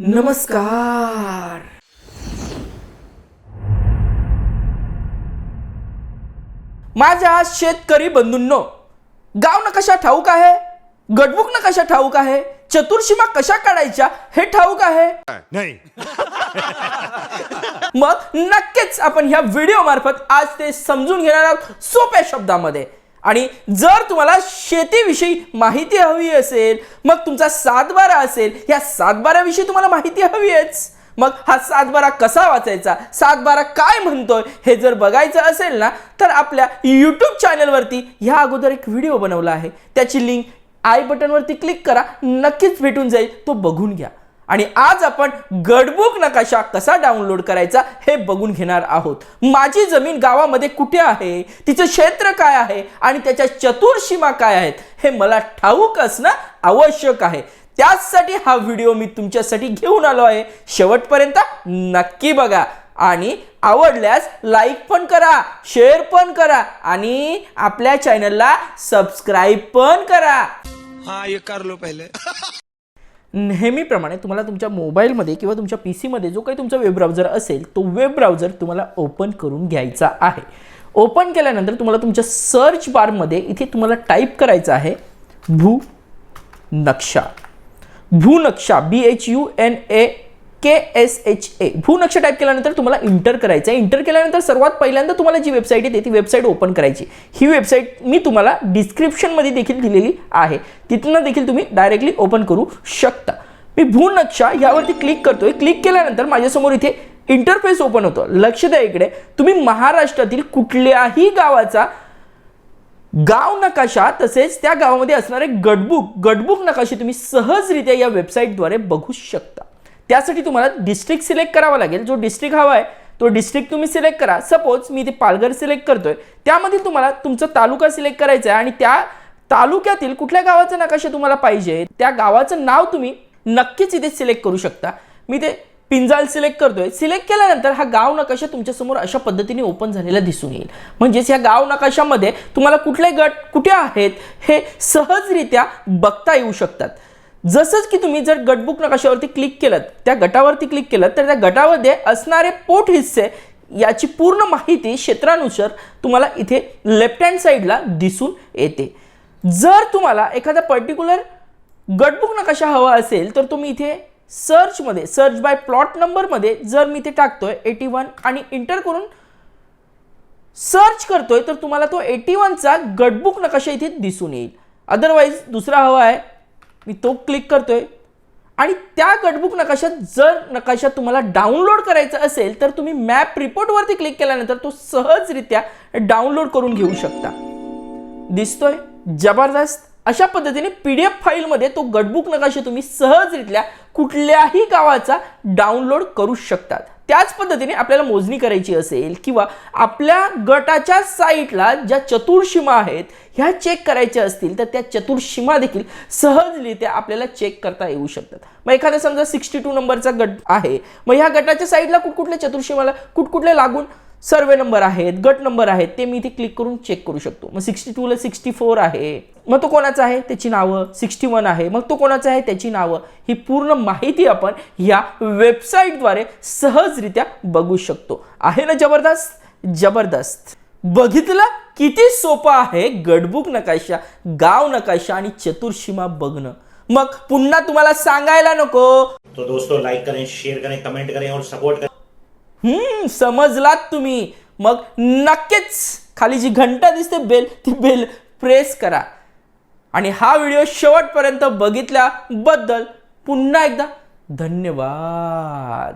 नमस्कार. माझ्या शेतकरी बंधूंनो गाव नकाशा ठाऊक आहे? गडबुक नकाशा ठाऊक आहे? चतुर्शीमा कशा काढायच्या? हे ठाऊक आहे. नाही. मग नक्कीच आपण ह्या व्हिडिओ मार्फत आज ते समजून घेणार आहोत सोप्या शब्दामध्ये. आणि जर तुम्हाला शेतीविषयी माहिती हवी असेल मग तुमचा सातबारा असेल या सातबाराविषयी तुम्हाला माहिती हवी आहेच मग हा सातबारा कसा वाचायचा? सातबारा काय म्हणतोय? हे जर बघायचं असेल ना तर आपल्या यूट्यूब चॅनलवरती ह्या अगोदर एक व्हिडिओ बनवला आहे. त्याची लिंक आय बटनवरती क्लिक करा नक्कीच भेटून जाईल. तो बघून घ्या. आणि आज आपण गडबुक नकाशा कसा डाउनलोड करायचा हे बघून घेणार आहोत. माझी जमीन गावामध्ये कुठे आहे? तिचं क्षेत्र काय आहे? आणि त्याच्या चतुर्सीमा काय आहेत? हे मला ठाऊक असणं आवश्यक आहे. त्याचसाठी हा व्हिडिओ मी तुमच्यासाठी घेऊन आलो आहे. शेवटपर्यंत नक्की बघा. आणि आवडल्यास लाईक पण करा शेअर पण करा आणि आपल्या चॅनलला सबस्क्राईब पण करा. हा ये कर नेहमीप्रमाणे तुम्हाला तुमच्या मोबाईलमध्ये किंवा तुमच्या पी सीमध्ये जो काही तुमचा वेब ब्राउझर असेल तो वेब ब्राउझर तुम्हाला ओपन करून घ्यायचा आहे. ओपन केल्यानंतर तुम्हाला तुमच्या सर्च बारमध्ये इथे तुम्हाला टाईप करायचं आहे भू नक्षा. भूनक्षा B H U N A K S H A भूनक्षा type केल्यानंतर तुम्हाला इंटर करायचं आहे इंटर केल्यानंतर सर्वात पहिल्यांदा तुम्हाला जी वेबसाईट येते ती वेबसाईट ओपन करायची. ही वेबसाईट मी तुम्हाला डिस्क्रिप्शनमध्ये देखील दिलेली आहे. तिथनं देखील तुम्ही डायरेक्टली ओपन करू शकता. मी भूनक्षा यावरती क्लिक करतोय. क्लिक केल्यानंतर माझ्यासमोर इथे इंटरफेस ओपन होतो. लक्ष द्या इकडे. तुम्ही महाराष्ट्रातील कुठल्याही गावाचा गाव नकाशा तसेच त्या गावामध्ये असणारे गटबुक गडबुक नकाशे तुम्ही सहजरित्या या वेबसाईटद्वारे बघू शकता. त्यासाठी तुम्हाला डिस्ट्रिक्ट सिलेक्ट करावा लागेल. जो डिस्ट्रिक्ट हवा आहे तो डिस्ट्रिक्ट तुम्ही सिलेक्ट करा. सपोज मी इथे पालघर सिलेक्ट करतोय. त्यामध्ये तुम्हाला तुमचा तालुका सिलेक्ट करायचा आहे आणि त्या तालुक्यातील कुठल्या गावाचा नकाशा तुम्हाला पाहिजे त्या गावाचं नाव तुम्ही नक्कीच इथे सिलेक्ट करू शकता. मी ते पिंजाल सिलेक्ट करतोय. सिलेक्ट केल्यानंतर हा गाव नकाशा तुमच्यासमोर अशा पद्धतीने ओपन झालेला दिसून येईल. म्हणजेच या गाव नकाशामध्ये तुम्हाला कुठले गट कुठे आहेत हे सहजरित्या बघता येऊ शकतात. जसंच की तुम्ही जर गटबुक नकाशावरती क्लिक केलं त्या गटावरती क्लिक केलं तर त्या गटामध्ये असणारे पोट हिस्से याची पूर्ण माहिती क्षेत्रानुसार तुम्हाला इथे लेफ्ट हँड साईडला दिसून येते. जर तुम्हाला एखादा पर्टिक्युलर गटबुक नकाशा हवा असेल तर तुम्ही इथे सर्चमध्ये सर्च बाय प्लॉट नंबरमध्ये जर मी इथे टाकतोय एटी वन आणि इंटर करून सर्च करतोय तर तुम्हाला तो एटी वनचा गटबुक नकाशा इथे दिसून येईल. अदरवाईज दुसरा हवा आहे मी तो क्लिक करतोय. आणि त्या गटबुक नकाशात जर नकाशा तुम्हाला डाउनलोड करायचा असेल तर तुम्ही मॅप रिपोर्टवरती क्लिक केल्यानंतर तो सहजरित्या डाउनलोड करून घेऊ शकता. दिसतोय? जबरदस्त. अशा पद्धतीने पी डी एफ फाईलमध्ये तो गटबुक नकाशा तुम्ही सहजरित्या कुठल्याही गावाचा डाउनलोड करू शकतात. त्याच पद्धतीने आपल्याला मोजणी करायची असेल किंवा आपल्या गटाच्या साईटला ज्या चतुर्सीमा आहेत ह्या चेक करायच्या असतील तर त्या चतुर्सीमा देखील सहजरित्या आपल्याला चेक करता येऊ शकतात. मग एखादा समजा सिक्स्टी टू नंबरचा गट आहे मग ह्या गटाच्या साईडला कुठकुठल्या चतुर्सीमाला कुठकुठले लागून सर्वे नंबर आहेत गट नंबर आहेत ते मी इथे क्लिक करून चेक करू शकतो. मग सिक्स्टी टूला सिक्स्टी फोर आहे. मग तो कोणाचा आहे? त्याची नावं. सिक्स्टी वन आहे. मग तो कोणाचा आहे? त्याची नावं. ही पूर्ण माहिती आपण या वेबसाईटद्वारे सहजरित्या बघू शकतो. आहे ना जबरदस्त? जबरदस्त. बघितलं? किती सोपं आहे. गडबुक नकाशा गाव नकाशा आणि चतुर्सीमा बघणं. मग पुन्हा तुम्हाला सांगायला नको. तो दोस्तों लाइक करें शेयर करें कमेंट करें और सपोर्ट करें. हम्म समजलात तुम्ही. मग नक्कीच खाली जी घंटा दिसते बेल ती बेल प्रेस करा. आणि हा व्हिडिओ शेवटपर्यंत बघितल्याबद्दल पुन्हा एकदा धन्यवाद.